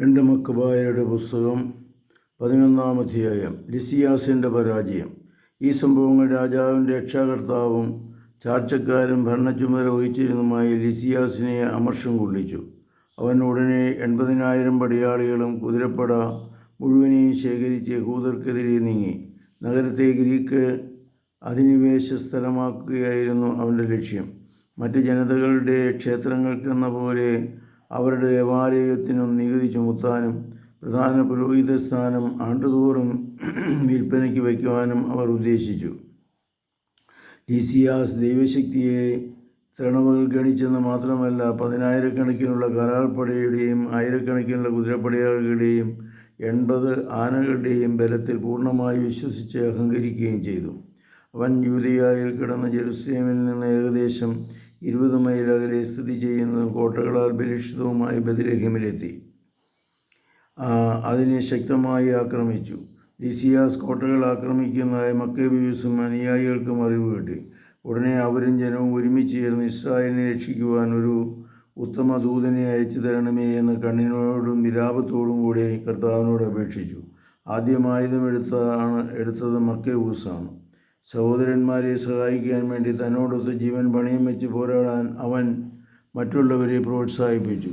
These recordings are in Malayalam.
രണ്ട് മക്കബായരുടെ പുസ്തകം പതിനൊന്നാം അധ്യായം ലിസിയാസിന്റെ പരാജയം. ഈ സംഭവങ്ങൾ രാജാവിന്റെ രക്ഷാകർത്താവും ചാർച്ചക്കാരും ഭരണച്ചുമതല വഹിച്ചിരുന്നുമായ ലിസിയാസിനെ അമർഷം കൊള്ളിച്ചു. അവൻ ഉടനെ എൺപതിനായിരം പടയാളികളും കുതിരപ്പട മുഴുവനെയും ശേഖരിച്ച് കൂതർക്കെതിരെ നീങ്ങി. നഗരത്തെ ഗ്രീക്ക് അധിനിവേശ സ്ഥലമാക്കുകയായിരുന്നു അവന്റെ ലക്ഷ്യം. മറ്റ് ജനതകളുടെ ക്ഷേത്രങ്ങൾക്കെന്ന പോലെ അവരുടെ ദേവാലയത്തിനും നികുതി ചുമത്താനും പ്രധാന പുരോഹിത സ്ഥാനം ആണ്ടുതോറും വിൽപ്പനയ്ക്ക് വയ്ക്കുവാനും അവർ ഉദ്ദേശിച്ചു. ലിസിയാസ് ദൈവശക്തിയെ തൃണവൽഗണിച്ചെന്ന് മാത്രമല്ല പതിനായിരക്കണക്കിനുള്ള കരാൾപ്പടയുടെയും ആയിരക്കണക്കിനുള്ള കുതിരപ്പടയാളുകളുടെയും എൺപത് ആനകളുടെയും ബലത്തിൽ പൂർണമായി വിശ്വസിച്ച് അഹങ്കരിക്കുകയും ചെയ്തു. അവൻ യൂതയായിൽ കിടന്ന ജെറുസലേമിൽ നിന്ന് ഏകദേശം ഇരുപത് മൈൽ അകലെ സ്ഥിതി ചെയ്യുന്ന കോട്ടകളാൽ ബലിഷ്ഠിതവുമായ ബദിരഹിമിലെത്തി. അതിനെ ശക്തമായി ആക്രമിച്ചു. ലിസിയാസ് കോട്ടകൾ ആക്രമിക്കുന്നതായി മക്കേബിയൂസും അനുയായികൾക്കും അറിവ് കിട്ടി. ഉടനെ അവരും ജനവും ഒരുമിച്ച് ചേർന്ന് ഇസ്രായേലിനെ രക്ഷിക്കുവാൻ ഒരു ഉത്തമ ദൂതനെ അയച്ചു തരണമേ എന്ന് കണ്ണിനോടും വിലാപത്തോടും കൂടി കർത്താവിനോട് അപേക്ഷിച്ചു. ആദ്യം ആയുധം എടുത്താണ് എടുത്തത് മക്കേബൂസാണ് സഹോദരന്മാരെ സഹായിക്കാൻ വേണ്ടി തന്നോടൊത്ത് ജീവൻ പണയം വെച്ച് പോരാടാൻ അവൻ മറ്റുള്ളവരെ പ്രോത്സാഹിപ്പിച്ചു.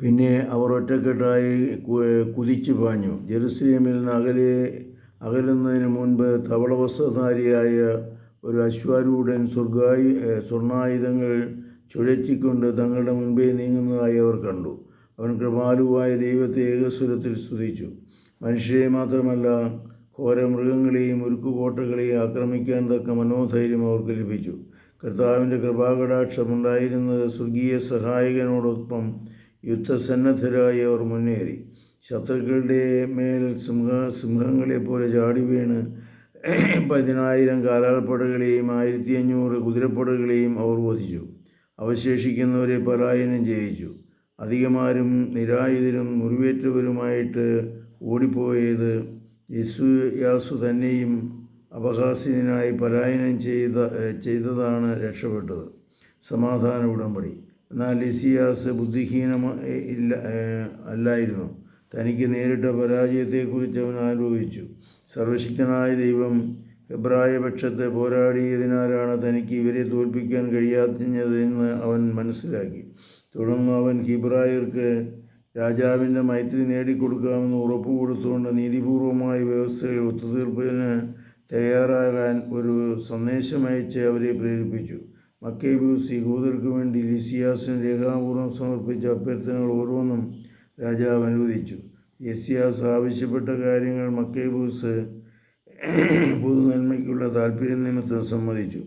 പിന്നെ അവർ ഒറ്റക്കെട്ടായി കുതിച്ചു പാഞ്ഞു. ജെറുസലേമിൽ നിന്ന് അകലെ അകലുന്നതിന് മുൻപ് തവളവസ്ത്രധാരിയായ ഒരു അശ്വാരൂഢൻ സ്വർഗായു സ്വർണായുധങ്ങൾ ചുഴറ്റിക്കൊണ്ട് തങ്ങളുടെ മുൻപേ നീങ്ങുന്നതായി അവർ കണ്ടു. അവൻ കൃപാലുവായ ദൈവത്തെ ഏകസ്വരത്തിൽ സ്തുതിച്ചു. മനുഷ്യരെ മാത്രമല്ല ഘോര മൃഗങ്ങളെയും ഉരുക്കുകോട്ടകളെയും ആക്രമിക്കാൻ തക്ക മനോധൈര്യം അവർക്ക് ലഭിച്ചു. കർത്താവിന്റെ കൃപാകടാക്ഷമുണ്ടായിരുന്നത് സ്വർഗീയ സഹായകനോടൊപ്പം യുദ്ധസന്നദ്ധരായി അവർ മുന്നേറി. ശത്രുക്കളുടെ മേൽ സിംഹ സിംഹങ്ങളെ പോലെ ചാടി വീണ് പതിനായിരം കാലാൾപ്പടകളെയും ആയിരത്തി അഞ്ഞൂറ് കുതിരപ്പടകളെയും അവർ വധിച്ചു. അവശേഷിക്കുന്നവരെ പലായനം ചെയ്യിച്ചു. അധികമാരും നിരായുധരും മുറിവേറ്റവരുമായിട്ട് ഓടിപ്പോയത് യാസു തന്നെയും അപഹാസ്യനായി പലായനം ചെയ്ത ചെയ്തതാണ് രക്ഷപ്പെട്ടത്. സമാധാന ഉടമ്പടി. എന്നാൽ ലിസിയാസ് ബുദ്ധിഹീനമായി ഇല്ല അല്ലായിരുന്നു. തനിക്ക് നേരിട്ട പരാജയത്തെക്കുറിച്ച് അവൻ ആലോചിച്ചു. സർവശക്തനായ ദൈവം എബ്രായ പക്ഷത്തെ പോരാടിയതിനാലാണ് തനിക്ക് ഇവരെ തോൽപ്പിക്കാൻ കഴിയാത്തതെന്ന് അവൻ മനസ്സിലാക്കി. തുടർന്ന് അവൻ ഹിബ്രായർക്ക് രാജാവിന്റെ മൈത്രി നേടിക്കൊടുക്കാമെന്ന് ഉറപ്പ് കൊടുത്തുകൊണ്ട് നീതിപൂർവമായ വ്യവസ്ഥകൾ ഒത്തുതീർപ്പിന് തയ്യാറാകാൻ ഒരു സന്ദേശമയച്ച് അവരെ പ്രേരിപ്പിച്ചു. മക്കേബ്യൂസ് യഹൂദർക്ക് വേണ്ടി ലിസിയാസിന് രേഖാപൂർവം സമർപ്പിച്ച അഭ്യർത്ഥനകൾ ഓരോന്നും രാജാവ് അനുവദിച്ചു. യസിയാസ് ആവശ്യപ്പെട്ട കാര്യങ്ങൾ മക്കേബൂസ് പൊതുനന്മയ്ക്കുള്ള താല്പര്യ നിമിത്തം സമ്മതിച്ചു.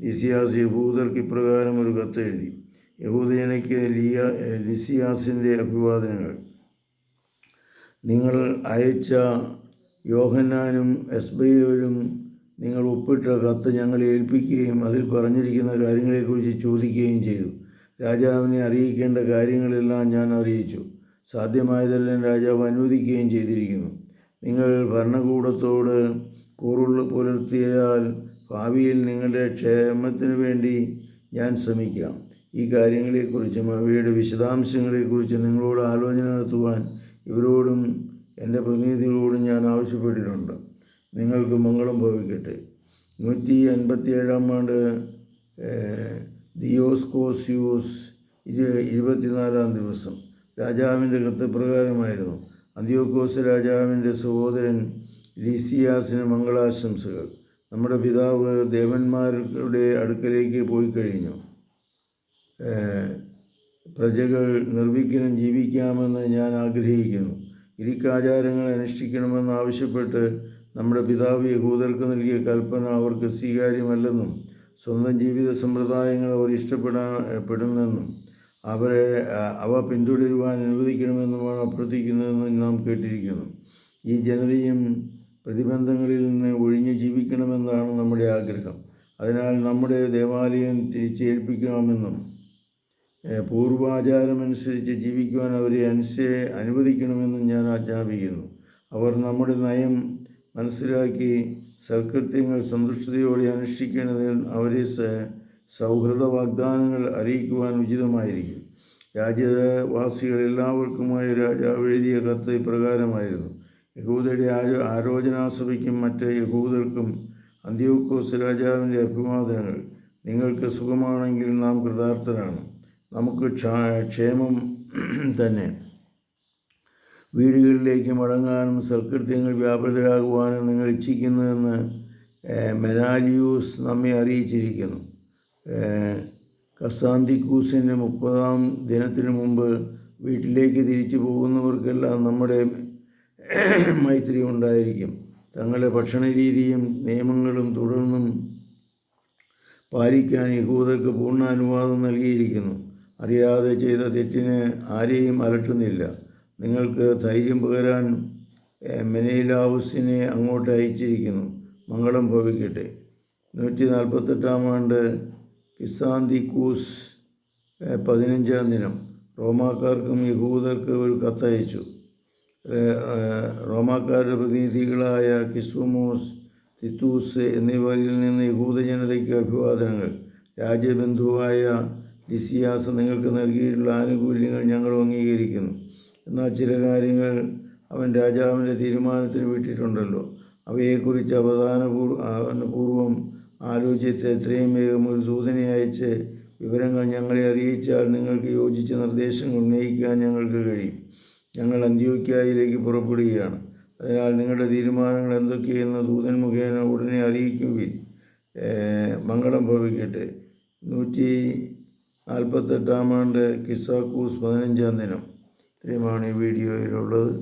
ലിസിയാസ് യഹൂദർക്ക് ഇപ്രകാരം ഒരു കത്തെഴുതി യഹൂദജനയ്ക്ക് ലിയ ലിസിയാസിന്റെ അഭിവാദനങ്ങൾ. നിങ്ങൾ അയച്ച യോഹന്നാനും എസ്ബയോരും നിങ്ങൾ ഒപ്പിട്ട കത്ത് ഞങ്ങളെ ഏൽപ്പിക്കുകയും അതിൽ പറഞ്ഞിരിക്കുന്ന കാര്യങ്ങളെക്കുറിച്ച് ചോദിക്കുകയും ചെയ്തു. രാജാവിനെ അറിയിക്കേണ്ട കാര്യങ്ങളെല്ലാം ഞാൻ അറിയിച്ചു. സാധ്യമായതെല്ലാം രാജാവ് അനുവദിക്കുകയും ചെയ്തിരിക്കുന്നു. നിങ്ങൾ ഭരണകൂടത്തോട് കൂറുള്ള പുലർത്തിയാൽ ഭാവിയിൽ നിങ്ങളുടെ ക്ഷേമത്തിന് വേണ്ടി ഞാൻ ശ്രമിക്കാം. ഈ കാര്യങ്ങളെക്കുറിച്ചും അവയുടെ വിശദാംശങ്ങളെക്കുറിച്ചും നിങ്ങളോട് ആലോചന നടത്തുവാൻ ഇവരോടും എന്റെ പ്രതിനിധികളോടും ഞാൻ ആവശ്യപ്പെട്ടിട്ടുണ്ട്. നിങ്ങൾക്ക് മംഗളം ഭവിക്കട്ടെ. നൂറ്റി അൻപത്തി ഏഴാം ആണ്ട് ദിയോസ്കോസ്യൂസ് ഇരു ഇരുപത്തിനാലാം ദിവസം. രാജാവിന്റെ കൃത്യപ്രകാരമായിരുന്നു. അന്ത്യോക്കോസ് രാജാവിന്റെ സഹോദരൻ ലീസിയാസിന് മംഗളാശംസകൾ. നമ്മുടെ പിതാവ് ദേവന്മാരുടെ അടുക്കലേക്ക് പോയി കഴിഞ്ഞു. പ്രജകൾ നിർവിഘ്നം ജീവിക്കാമെന്ന് ഞാൻ ആഗ്രഹിക്കുന്നു. ഗ്രീക്കാചാരങ്ങൾ അനുഷ്ഠിക്കണമെന്ന് ആവശ്യപ്പെട്ട് നമ്മുടെ പിതാവ് യഹൂദർക്ക് നൽകിയ കൽപ്പന അവർക്ക് സ്വീകാര്യമല്ലെന്നും സ്വന്തം ജീവിത സമ്പ്രദായങ്ങൾ അവർ ഇഷ്ടപ്പെടപ്പെടുന്നെന്നും അവരെ അവ പിന്തുടരുവാൻ അനുവദിക്കണമെന്നുമാണ് അഭ്യർത്ഥിക്കുന്നതെന്ന് നാം കേട്ടിരിക്കുന്നു. ഈ ജനതയും പ്രതിബന്ധങ്ങളിൽ നിന്ന് ഒഴിഞ്ഞു ജീവിക്കണമെന്നാണ് നമ്മുടെ ആഗ്രഹം. അതിനാൽ നമ്മുടെ ദേവാലയം തിരിച്ചേൽപ്പിക്കണമെന്നും പൂർവാചാരമനുസരിച്ച് ജീവിക്കുവാൻ അവരെ അനുസ അനുവദിക്കണമെന്നും ഞാൻ ആജ്ഞാപിക്കുന്നു. അവർ നമ്മുടെ നയം മനസ്സിലാക്കി സൽകൃത്യങ്ങൾ സന്തുഷ്ടതയോടെ അനുഷ്ഠിക്കേണ്ടതിൽ അവരെ സൗഹൃദ വാഗ്ദാനങ്ങൾ അറിയിക്കുവാൻ ഉചിതമായിരിക്കും. രാജ്യവാസികൾ എല്ലാവർക്കുമായി രാജാവ് എഴുതിയ കത്ത് ഇപ്രകാരമായിരുന്നു. യഹൂദയുടെ ആരോ ആരോചനാസഭയ്ക്കും മറ്റ് യഹൂദർക്കും അന്ത്യോക്കോസ് രാജാവിന്റെ അഭിവാദനങ്ങൾ നിങ്ങൾക്ക് സുഖമാണെങ്കിൽ നാം കൃതാർത്ഥരാണ്. നമുക്ക് ക്ഷേമം തന്നെ. വീടുകളിലേക്ക് മടങ്ങാനും സൽകൃത്യങ്ങൾ വ്യാപൃതരാകുവാനും നിങ്ങൾ ഇച്ഛിക്കുന്നുവെന്ന് ഏഹ്, മെനാലിയൂസ് നമ്മെ അറിയിച്ചിരിക്കുന്നു. കസാന്തിക്കൂസിന്റെ മുപ്പതാം ദിനത്തിന് മുമ്പ് വീട്ടിലേക്ക് തിരിച്ചു പോകുന്നവർക്കെല്ലാം നമ്മുടെ മൈത്രി ഉണ്ടായിരിക്കും. തങ്ങളുടെ ഭക്ഷണ രീതിയും നിയമങ്ങളും തുടർന്നും പാലിക്കാൻ യഹൂദർക്ക് പൂർണ അനുവാദം നൽകിയിരിക്കുന്നു. അറിയാതെ ചെയ്ത തെറ്റിന് ആരെയും അലട്ടുന്നില്ല. നിങ്ങൾക്ക് ധൈര്യം പകരാൻ മെനയിലാവുസിനെ അങ്ങോട്ട് അയച്ചിരിക്കുന്നു. മംഗളം ഭവിക്കട്ടെ. നൂറ്റി നാൽപ്പത്തെട്ടാം ആണ്ട് കിസാന്തിക്കൂസ് പതിനഞ്ചാം ദിനം. റോമാക്കാർക്കും യഹൂദർക്ക് ഒരു കത്തയച്ചു. റോമാക്കാരുടെ പ്രതിനിധികളായ കിസ്തുമോസ് തിത്തൂസ് എന്നിവരിൽ നിന്ന് യഹൂദ ജനതയ്ക്ക് അഭിവാദനങ്ങൾ. രാജ്യബന്ധുവായ ലിസിയാസ് നിങ്ങൾക്ക് നൽകിയിട്ടുള്ള ആനുകൂല്യങ്ങൾ ഞങ്ങൾ അംഗീകരിക്കുന്നു. എന്നാൽ ചില കാര്യങ്ങൾ അവൻ രാജാവിന്റെ തീരുമാനത്തിന് വിട്ടിട്ടുണ്ടല്ലോ. അവയെക്കുറിച്ച് അവധാനപൂർവം ആലോചിച്ച് എത്രയും വേഗം ഒരു ദൂതനെ അയച്ച് വിവരങ്ങൾ ഞങ്ങളെ അറിയിച്ചാൽ നിങ്ങൾക്ക് യോജിച്ച നിർദ്ദേശങ്ങൾ ഉന്നയിക്കാൻ ഞങ്ങൾക്ക് കഴിയും. ഞങ്ങൾ അന്ത്യോക്യായിലേക്ക് പുറപ്പെടുകയാണ്. അതിനാൽ നിങ്ങളുടെ തീരുമാനങ്ങൾ എന്തൊക്കെയെന്ന് ദൂതൻ മുഖേന ഉടനെ അറിയിക്കുവിൻ. മംഗളം ഭവിക്കട്ടെ. നൂറ്റി നാൽപ്പത്തെട്ടാം ആണ്ട് കിസാക്കൂസ് പതിനഞ്ചാം ദിനം. ഇത്രയുമാണ് ഈ വീഡിയോയിലുള്ളത്.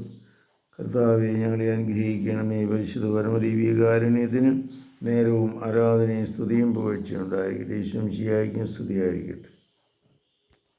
കർത്താവെ ഞങ്ങളെ അനുഗ്രഹിക്കണമേ. പരിശുദ്ധ പരമദീവികാരുണ്യത്തിന് നേരവും ആരാധനയും സ്തുതിയും പുകഴ്ചയുണ്ടായിരിക്കട്ടെ ഈശ്വം ശിയായിരിക്കും സ്തുതിയായിരിക്കട്ടെ.